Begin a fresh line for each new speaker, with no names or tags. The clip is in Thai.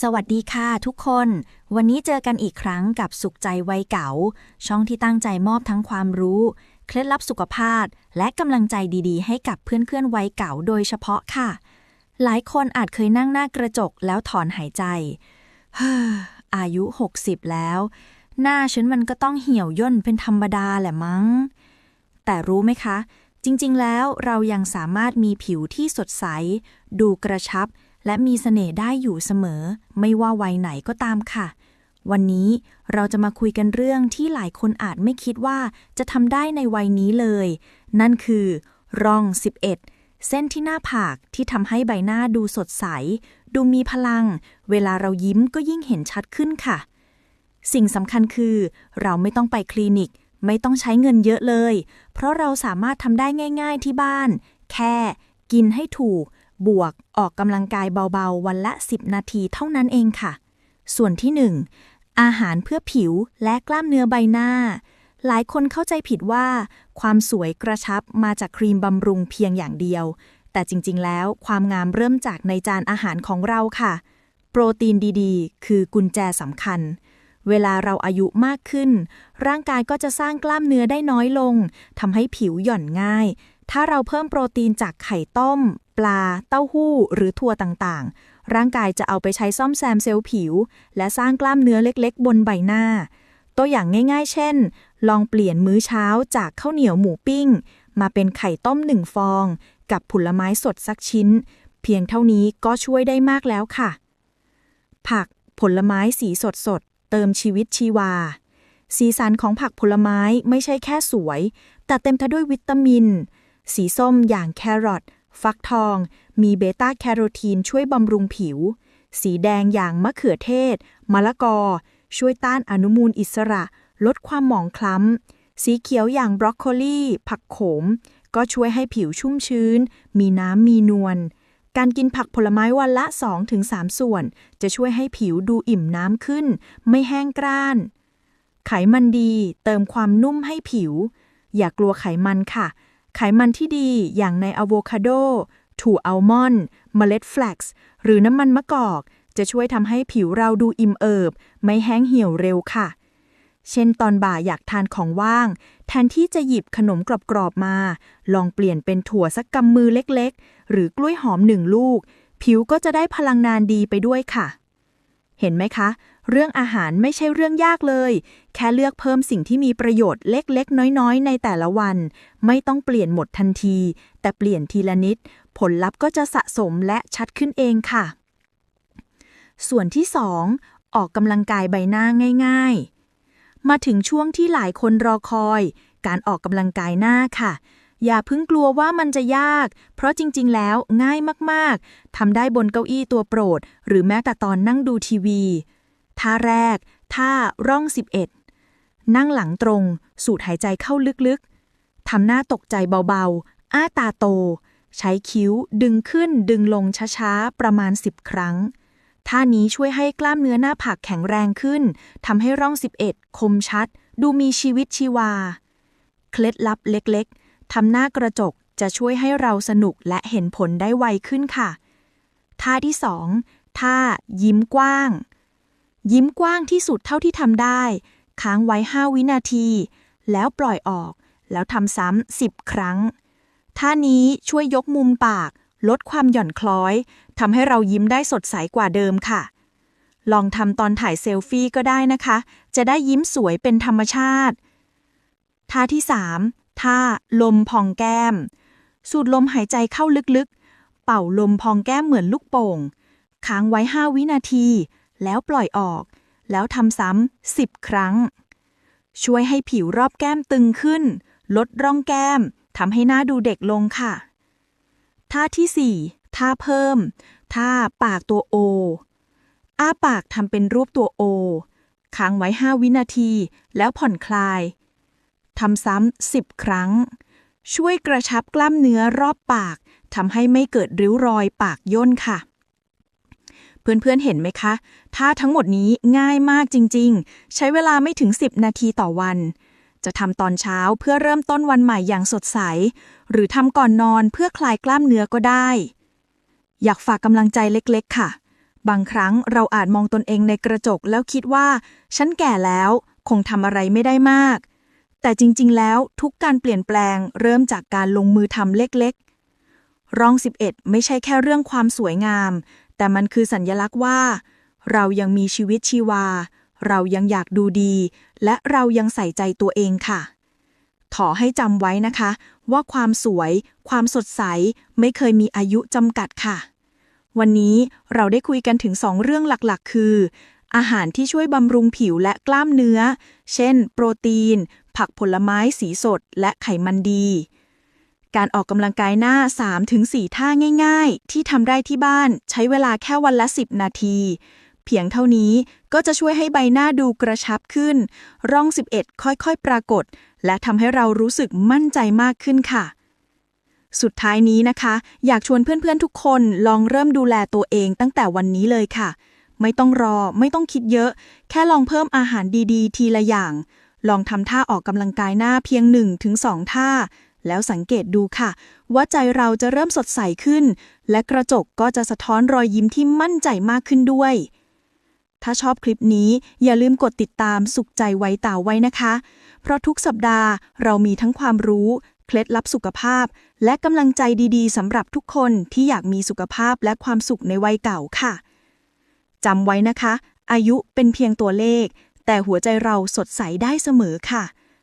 สวัสดีค่ะทุกคน วันนี้เจอกันอีกครั้งกับสุขใจวัยเก่า ช่องที่ตั้งใจมอบทั้งความรู้ เคล็ดลับสุขภาพ และกำลังใจดีๆ ให้กับเพื่อนๆวัยเก่าโดยเฉพาะค่ะ หลายคนอาจเคยนั่งหน้ากระจกแล้วถอนหายใจเฮ้ออายุ 60 แล้ว หน้าฉันมันก็ต้องเหี่ยวย่นเป็นธรรมดาแหละมั้ง แต่รู้ไหมคะ จริงๆแล้วเรายังสามารถมีผิวที่สดใส ดูกระชับ และมีเสน่ห์ได้อยู่เสมอ ไม่ว่าวัยไหนก็ตามค่ะ วันนี้เราจะมาคุยกันเรื่องที่หลายคนอาจไม่คิดว่าจะทำได้ในวัยนี้เลย นั่นคือ ร่อง 11 เส้นที่หน้าผากที่ทำให้ใบหน้าดูสดใส ดูมีพลัง เวลาเรายิ้มก็ยิ่งเห็นชัดขึ้นค่ะ สิ่งสำคัญคือ เราไม่ต้องไปคลินิก ไม่ต้องใช้เงินเยอะเลย เพราะเราสามารถทำได้ง่าย ๆที่บ้าน แค่ กินให้ถูก บวกออกกำลังกายเบาๆ วันละ 10 นาทีเท่านั้นเองค่ะ ส่วนที่ 1 อาหารเพื่อผิวและกล้ามเนื้อใบหน้า หลายคนเข้าใจผิดว่า ความสวยกระชับมาจากครีมบำรุงเพียงอย่างเดียว แต่จริงๆ แล้วความงามเริ่มจากในจานอาหารของเราค่ะ โปรตีนดีๆ คือกุญแจสำคัญเวลาเราอายุมากขึ้น ร่างกายก็จะสร้างกล้ามเนื้อได้น้อยลงทำให้ผิวหย่อนง่าย ถ้าเราเพิ่มโปรตีนจากไข่ต้ม ปลา เต้าหู้ หรือถั่วต่างๆ ร่างกายจะเอาไปใช้ซ่อมแซมเซลล์ผิว และสร้างกล้ามเนื้อเล็กๆ บนใบหน้า ตัวอย่างง่ายๆ เช่น ลองเปลี่ยนมื้อเช้าจากข้าวเหนียวหมูปิ้ง มาเป็นไข่ต้มหนึ่งฟอง กับผลไม้สดสักชิ้น เพียงเท่านี้ก็ช่วยได้มากแล้วค่ะ ผัก ผลไม้สีสดสดๆเติมชีวิตชีวา สีสันของผักผลไม้ไม่ใช่แค่สวย แต่เต็มไปด้วยวิตามิน สีส้มอย่างแครอท ฟักทองมีเบต้าแคโรทีนช่วยบำรุงผิว สีแดงอย่างมะเขือเทศ มะละกอ ช่วยต้านอนุมูลอิสระ ลดความหมองคล้ำ สีเขียวอย่างบรอกโคลีผักโขม ก็ช่วยให้ผิวชุ่มชื้น มีน้ำมีนวล การกินผักผลไม้วันละ 2-3 ส่วน จะช่วยให้ผิวดูอิ่มน้ำขึ้น ไม่แห้งกร้าน ไขมันดี เติมความนุ่มให้ผิว อย่ากลัวไขมันค่ะ ไขมันที่ดีอย่างในอะโวคาโด ถั่วอัลมอนด์เมล็ดแฟลกซ์ หรือน้ำมันมะกอก จะช่วยทำให้ผิวเราดูอิ่มเอิบ ไม่แห้งเหี่ยวเร็วค่ะ เช่นตอนบ่ายอยากทานของว่าง แทนที่จะหยิบขนมกรอบๆมา ลองเปลี่ยนเป็นถั่วสักกำมือเล็กๆ หรือกล้วยหอมหนึ่งลูก ผิวก็จะได้พลังงานดีไปด้วยค่ะ เห็นไหมคะ เรื่องอาหารไม่ใช่เรื่องยากเลย แค่เลือกเพิ่มสิ่งที่มีประโยชน์เล็กๆ น้อยๆ ในแต่ละวัน ไม่ต้องเปลี่ยนหมดทันที แต่เปลี่ยนทีละนิด ผลลัพธ์ก็จะสะสมและชัดขึ้นเองค่ะ ส่วนที่ 2 ออกกำลังกายใบหน้าง่าย ๆ มาถึงช่วงที่หลายคนรอคอย การออกกำลังกายหน้าค่ะอย่าพิ่งกลัวว่ามันจะยาก เพราะจริงๆ แล้วง่ายมากๆ ทำได้บนเก้าอี้ตัวโปรด หรือแม้แต่ตอนนั่งดูทีวี ท่าแรก ท่าร่อง 11 นั่งหลังตรง สูดหายใจเข้าลึกๆ ทำหน้าตกใจเบาๆ อ้าตาโต ใช้คิ้วดึงขึ้นดึงลงช้าๆ ประมาณ 10 ครั้ง ท่านี้ช่วยให้กล้ามเนื้อหน้าผากแข็งแรงขึ้น ทำให้ร่อง 11 คมชัด ดูมีชีวิตชีวา เคล็ดลับเล็กๆ ทำหน้ากระจกจะช่วยให้เราสนุกและเห็นผลได้ไวขึ้นค่ะ ท่าที่ 2 ท่ายิ้มกว้าง ยิ้มกว้างที่สุดเท่าที่ทำได้ ค้างไว้ 5 วินาที แล้วปล่อยออก แล้วทำซ้ำ10 ครั้ง ท่านี้ช่วยยกมุมปาก ลดความหย่อนคล้อยทำให้เรายิ้มได้สดใสกว่าเดิมค่ะ ลองทำตอนถ่ายเซลฟี่ก็ได้นะคะ จะได้ยิ้มสวยเป็นธรรมชาติ ท่าที่ 3 ท่าลมพองแก้ม สูดลมหายใจเข้าลึกๆ เป่าลมพองแก้มเหมือนลูกโป่ง ค้างไว้ 5 วินาที แล้วปล่อยออก แล้วทำซ้ำ10ครั้ง ช่วยให้ผิวรอบแก้มตึงขึ้น ลดร่องแก้มทำให้หน้าดูเด็กลงค่ะ ท่าที่ 4 ท่าเพิ่ม ท่าปากตัวโอ อ้าปากทำเป็นรูปตัวโอ ค้างไว้ 5 วินาที แล้วผ่อนคลายทำซ้ำ10ครั้ง ช่วยกระชับกล้ามเนื้อรอบปากทำให้ไม่เกิดริ้วรอยปากย่นค่ะ เพื่อนๆเห็นไหมคะท่าทั้งหมดนี้ง่ายมากจริงๆ ใช้เวลาไม่ถึง 10 นาทีต่อวัน จะทำตอนเช้าเพื่อเริ่มต้นวันใหม่อย่างสดใส หรือทำก่อนนอนเพื่อคลายกล้ามเนื้อก็ได้ อยากฝากกำลังใจเล็กๆ ค่ะ
บางครั้งเราอาจมองตนเองในกระจกแล้วคิดว่า ฉันแก่แล้ว คงทำอะไรไม่ได้มาก แต่จริงๆ แล้วทุกการเปลี่ยนแปลงเริ่มจากการลงมือทำเล็กๆร่อง 11 ไม่ใช่แค่เรื่องความสวยงาม แต่มันคือสัญญลักษณ์ว่า เรายังมีชีวิตชีวา เรายังอยากดูดี และเรายังใส่ใจตัวเองค่ะ ขอให้จำไว้นะคะ ว่าความสวย ความสดใส ไม่เคยมีอายุจำกัดค่ะ วันนี้เราได้คุยกันถึง 2 เรื่องหลักๆ คือ อาหารที่ช่วยบำรุงผิวและกล้ามเนื้อ เช่น โปรตีน ผักผลไม้สีสด และไขมันดี การออกกำลังกายหน้า 3-4 ท่าง่าย ๆ ที่ทำได้ที่บ้านใช้เวลาแค่วันละ 10 นาที เพียงเท่านี้ก็จะช่วยให้ใบหน้าดูกระชับขึ้น ร่อง 11 ค่อยๆ ปรากฏ และทำให้เรารู้สึกมั่นใจมากขึ้นค่ะ สุดท้ายนี้นะคะ อยากชวนเพื่อนๆทุกคนลองเริ่มดูแลตัวเองตั้งแต่วันนี้เลยค่ะ ไม่ต้องรอไม่ต้องคิดเยอะ แค่ลองเพิ่มอาหารดีๆ ทีละอย่าง ลองทำท่าออกกำลังกายหน้าเพียง 1-2 ท่า แล้วสังเกตดูค่ะ ว่าใจเราจะเริ่มสดใสขึ้น และกระจกก็จะสะท้อนรอยยิ้มที่มั่นใจมากขึ้นด้วย ถ้าชอบคลิปนี้อย่าลืมกดติดตามสุขใจไว้ตาไว้นะคะ เพราะทุกสัปดาห์เรามีทั้งความรู้ เคล็ดลับสุขภาพ และกำลังใจดีๆสำหรับทุกคนที่อยากมีสุขภาพและความสุขในวัยเก่าค่ะจำไว้นะคะ อายุเป็นเพียงตัวเลข แต่หัวใจเราสดใสได้เสมอค่ะ